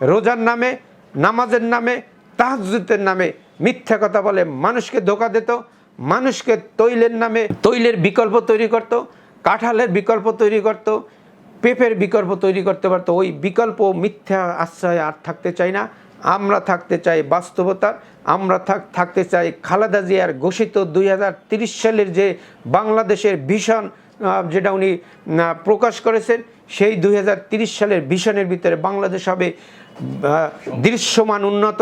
রোজার নামে, নামাজের নামে তাহাজুতের নামে মিথ্যা কথা বলে মানুষকে ধোকা দিত, মানুষকে তৈলের নামে তৈলের বিকল্প তৈরি করত, কাঁঠালের বিকল্প তৈরি করত, পেঁপের বিকল্প তৈরি করতে পারতো। ওই বিকল্প মিথ্যা আশ্রয় আর থাকতে চাই না। আমরা থাকতে চাই বাস্তবতা আমরা থাক- থাকতে চাই খালেদা জিয়ার ঘোষিত দুই সালের যে বাংলাদেশের ভীষণ যেটা উনি প্রকাশ করেছেন, সেই দুই সালের ভিশনের ভিতরে বাংলাদেশ হবে দৃশ্যমান উন্নত,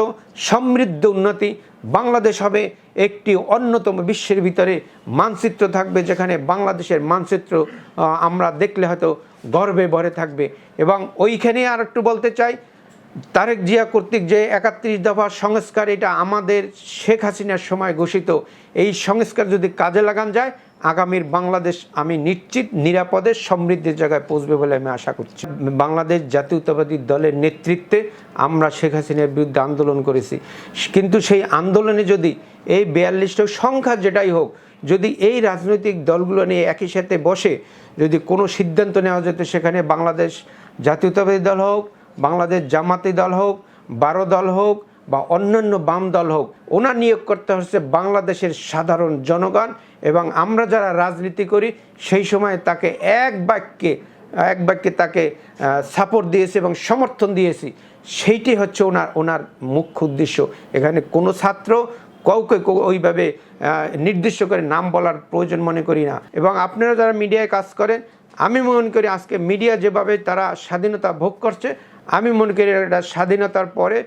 সমৃদ্ধ উন্নতি, বাংলাদেশ হবে একটি অন্যতম বিশ্বের ভিতরে মানচিত্র থাকবে যেখানে বাংলাদেশের মানচিত্র আমরা দেখলে হয়তো গর্বে ভরে থাকবে। এবং ওইখানে আর একটু বলতে চাই তারেক জিয়া কর্তৃক যে একাত্রিশ দফা সংস্কার, এটা আমাদের শেখ হাসিনার সময় ঘোষিত। এই সংস্কার যদি কাজে লাগান যায়, আগামীর বাংলাদেশ আমি নিশ্চিত নিরাপদে সমৃদ্ধির জায়গায় পৌঁছবে বলে আমি আশা করছি। বাংলাদেশ জাতীয়তাবাদী দলের নেতৃত্বে আমরা শেখ হাসিনার বিরুদ্ধে আন্দোলন করেছি। কিন্তু সেই আন্দোলনে যদি এই বিয়াল্লিশটা সংখ্যা যেটাই হোক, যদি এই রাজনৈতিক দলগুলো নিয়ে একই সাথে বসে, যদি কোনো সিদ্ধান্ত নেওয়া যেত সেখানে বাংলাদেশ জাতীয়তাবাদী দল হোক বাংলাদেশ জামাতি দল হোক, বারো দল হোক, বা অন্যান্য বাম দল হোক, ওনার নিয়োগ করতে হচ্ছে বাংলাদেশের সাধারণ জনগণ। এবং আমরা যারা রাজনীতি করি, সেই সময় তাকে এক বাক্যে এক বাক্যে তাকে সাপোর্ট দিয়েছি এবং সমর্থন দিয়েছি। সেইটি হচ্ছে ওনার ওনার মুখ্য উদ্দেশ্য। এখানে কোনো ছাত্র কাউকে ওইভাবে নির্দিষ্ট করে নাম বলার প্রয়োজন মনে করি না। এবং আপনারা যারা মিডিয়ায় কাজ করেন আমি মনে করি আজকে মিডিয়া যেভাবে তারা স্বাধীনতা ভোগ করছে, আমি মনে করি এটা স্বাধীনতার পরে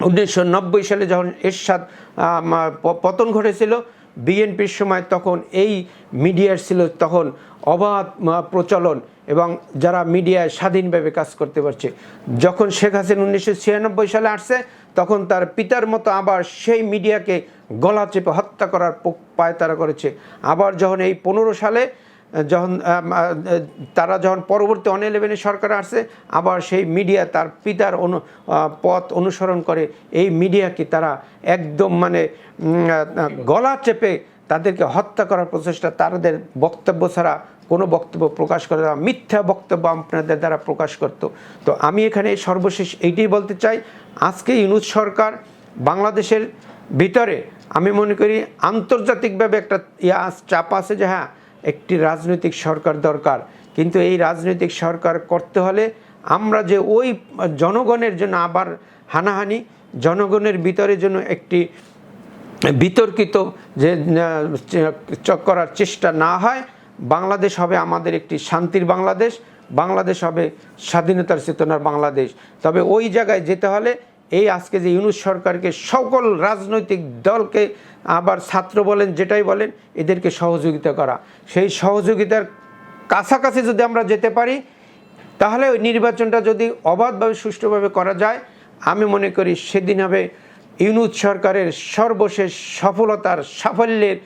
উনিশশো নব্বই সালে যখন এরশাদ পতন ঘটেছিল, বিএনপির সময় তখন এই মিডিয়ার ছিল তখন অবাধ প্রচলন এবং যারা মিডিয়ায় স্বাধীনভাবে কাজ করতে পারছে। যখন শেখ হাসিনা উনিশশো ছিয়ানব্বই সালে আসছে, তখন তার পিতার মতো আবার সেই মিডিয়াকে গলা চেপে হত্যা করার প- পায়তারা করেছে। আবার যখন এই পনেরো সালে যখন তারা যখন পরবর্তী অন ইলেভেনের সরকার আসছে, আবার সেই মিডিয়া তার পিতার অনু পথ অনুসরণ করে এই মিডিয়াকে তারা একদম মানে গলা চেপে তাদেরকে হত্যা করার প্রচেষ্টা তাদের বক্তব্য ছাড়া কোনো বক্তব্য প্রকাশ করে না, মিথ্যা বক্তব্য আপনাদের দ্বারা প্রকাশ করত। তো আমি এখানে সর্বশেষ এইটাই বলতে চাই, আজকে ইউনুস সরকার বাংলাদেশের ভিতরে আমি মনে করি আন্তর্জাতিকভাবে একটা ইয়া চাপ আছে যে হ্যাঁ একটি রাজনৈতিক সরকার দরকার। কিন্তু এই রাজনৈতিক সরকার করতে হলে আমরা যে ওই জনগণের জন্য আবার হানাহানি, জনগণের ভিতরে জন্য একটি বিতর্কিত যে করার চেষ্টা না হয়, বাংলাদেশ হবে আমাদের একটি শান্তির বাংলাদেশ বাংলাদেশ হবে স্বাধীনতার চেতনার বাংলাদেশ। তবে ওই জায়গায় যেতে হলে এই আজকে যে ইউনুস সরকারকে সকল রাজনৈতিক দলকে আবার ছাত্র বলেন, যেটাই বলেন, এদেরকে সহযোগিতা করা। সেই সহযোগিতার কাছাকাছি যদি আমরা যেতে পারি, তাহলে ওই নির্বাচনটা যদি অবাধভাবে, সুষ্ঠুভাবে করা যায়, আমি মনে করি সেদিন হবে ইউনুস সরকারের সর্বশেষ সফলতার সাফল্যের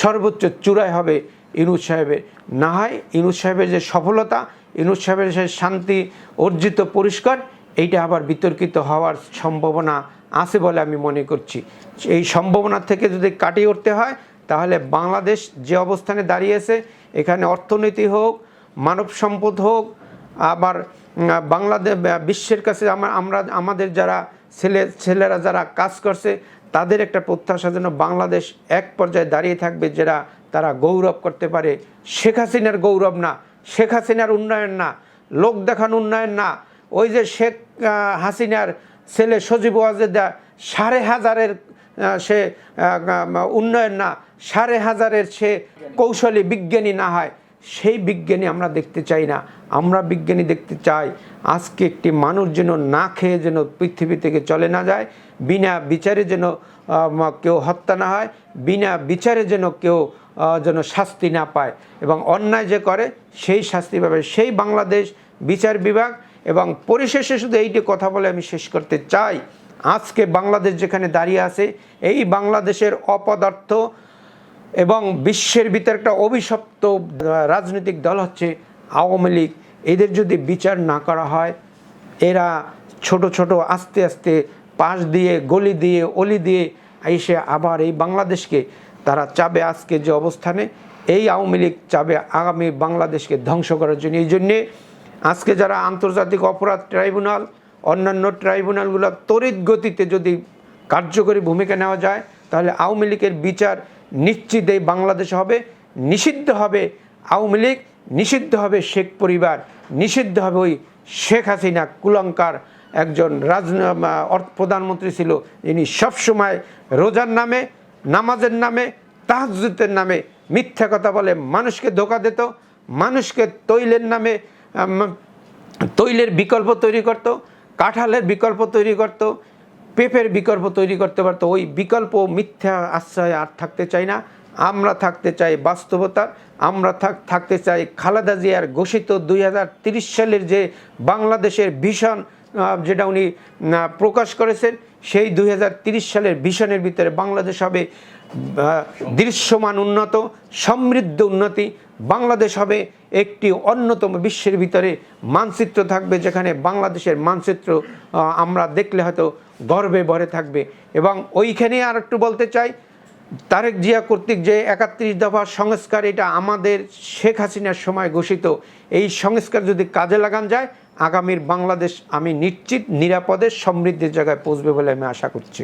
সর্বোচ্চ চূড়ায় হবে ইউনুস সাহেবের। না হয় ইউনুস সাহেবের যে সফলতা, ইউনুস সাহেবের যে শান্তি, অর্জিত পরিষ্কার এইটা আবার বিতর্কিত হওয়ার সম্ভাবনা আছে বলে আমি মনে করছি। এই সম্ভাবনা থেকে যদি কাটিয়ে উঠতে হয়, তাহলে বাংলাদেশ যে অবস্থানে দাঁড়িয়েছে, এখানে অর্থনীতি হোক, মানব সম্পদ হোক, আবার বাংলাদেশ বিশ্বের কাছে আমরা আমরা, আমাদের যারা ছেলে, ছেলেরা যারা কাজ করছে, তাদের একটা প্রত্যাশা যেন বাংলাদেশ এক পর্যায়ে দাঁড়িয়ে থাকবে যারা তারা গৌরব করতে পারে। শেখ হাসিনার গৌরব না, শেখ হাসিনার উন্নয়ন না, লোক দেখান উন্নয়ন না ওই যে শেখ হাসিনার ছেলে সজীব ওয়াজেদা সাড়ে হাজারের সে উন্নয়ন না, সাড়ে হাজারের সে কৌশলী বিজ্ঞানী না হয়, সেই বিজ্ঞানী আমরা দেখতে চাই না। আমরা বিজ্ঞানী দেখতে চাই, আজকে একটি মানুষ যেন না খেয়ে যেন পৃথিবী থেকে চলে না যায়, বিনা বিচারে যেন কেউ হত্যা না হয়, বিনা বিচারে যেন কেউ যেন শাস্তি না পায়। এবং অন্যায় যে করে, সেই শাস্তি পাবে। সেই বাংলাদেশ বিচার বিভাগ এবং পরিশেষে শুধু এইটি কথা বলে আমি শেষ করতে চাই। আজকে বাংলাদেশ যেখানে দাঁড়িয়ে আছে, এই বাংলাদেশের অপদার্থ এবং বিশ্বের ভিতরে একটা অভিশপ্ত রাজনৈতিক দল হচ্ছে আওয়ামী লীগ। এদের যদি বিচার না করা হয়, এরা ছোট ছোট আস্তে আস্তে পাশ দিয়ে, গলি দিয়ে, অলি দিয়ে এসে আবার এই বাংলাদেশকে তারা চাবে আজকে যে অবস্থানে। এই আওয়ামী লীগ চাবে আগামী বাংলাদেশকে ধ্বংস করার জন্য। এই জন্যে আজকে যারা আন্তর্জাতিক অপরাধ ট্রাইব্যুনাল, অন্যান্য ট্রাইব্যুনালগুলো তড়িৎ গতিতে যদি কার্যকরী ভূমিকা নেওয়া যায়, তাহলে আওয়ামী লীগের বিচার নিশ্চিত এই বাংলাদেশ হবে, নিষিদ্ধ হবে আওয়ামী লীগ, নিষিদ্ধ হবে শেখ পরিবার, নিষিদ্ধ হবে ওই শেখ হাসিনা, কুলঙ্কার একজন রাজ প্রধানমন্ত্রী ছিল যিনি সবসময় রোজার নামে, নামাজের নামে তাহাজুতের নামে মিথ্যা কথা বলে, মানুষকে ধোকা দিত, মানুষকে তৈলের নামে তৈলের বিকল্প তৈরি করত, কাঁঠালের বিকল্প তৈরি করত, পেঁপের বিকল্প তৈরি করতে পারত। ওই বিকল্প মিথ্যা আশ্রয় আর থাকতে চাই না। আমরা থাকতে চাই বাস্তবতার আমরা থাক- থাকতে চাই খালেদা জিয়ার ঘোষিত দুই সালের যে বাংলাদেশের ভীষণ যেটা উনি প্রকাশ করেছেন, সেই দুই সালের ভিশনের ভিতরে বাংলাদেশ হবে। দৃশ্যমান উন্নত, সমৃদ্ধ উন্নতি, বাংলাদেশ হবে একটি অন্যতম বিশ্বের ভিতরে মানচিত্র থাকবে যেখানে বাংলাদেশের মানচিত্র আমরা দেখলে হয়তো গর্বে ভরে থাকবে। এবং ওইখানে আর একটু বলতে চাই, তারেক জিয়া কর্তৃক যে একাত্রিশ দফা সংস্কার, এটা আমাদের শেখ হাসিনার সময় ঘোষিত। এই সংস্কার যদি কাজে লাগান যায়, আগামীর বাংলাদেশ আমি নিশ্চিত নিরাপদে সমৃদ্ধির জায়গায় পৌঁছবে বলে আমি আশা করছি।